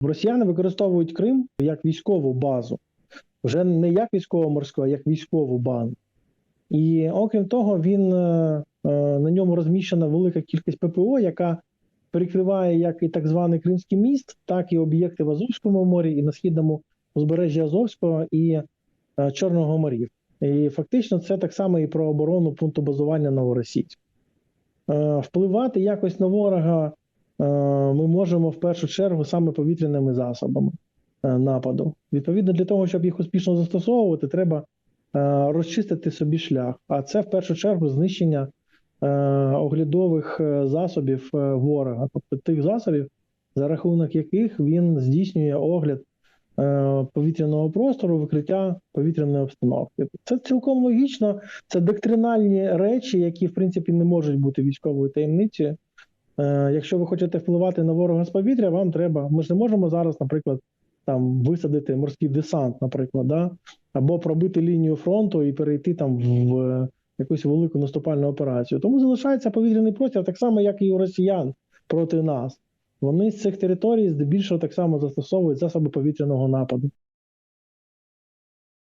Росіяни використовують Крим як військову базу, вже не як військово-морську, а як військову базу. І окрім того, він е, е, на ньому розміщена велика кількість ППО, яка перекриває як і так званий Кримський міст, так і об'єкти в Азовському морі, і на східному узбережжі Азовського і е, Чорного морів. І фактично це так само і про оборону пункту базування Новоросійськ. Е, Впливати якось на ворога ми можемо в першу чергу саме повітряними засобами е, нападу. Відповідно, для того, щоб їх успішно застосовувати, треба е, розчистити собі шлях. А це в першу чергу знищення е, оглядових засобів ворога, тобто тих засобів, за рахунок яких він здійснює огляд повітряного простору, викриття повітряної обстановки. Це цілком логічно. Це доктринальні речі, які в принципі не можуть бути військовою таємницею. Е, якщо ви хочете впливати на ворога з повітря, вам треба. Ми ж не можемо зараз, наприклад, там висадити морський десант, наприклад, да? або пробити лінію фронту і перейти там в е, якусь велику наступальну операцію. Тому залишається повітряний простір, так само, як і у росіян проти нас. Вони з цих територій здебільшого так само застосовують засоби повітряного нападу.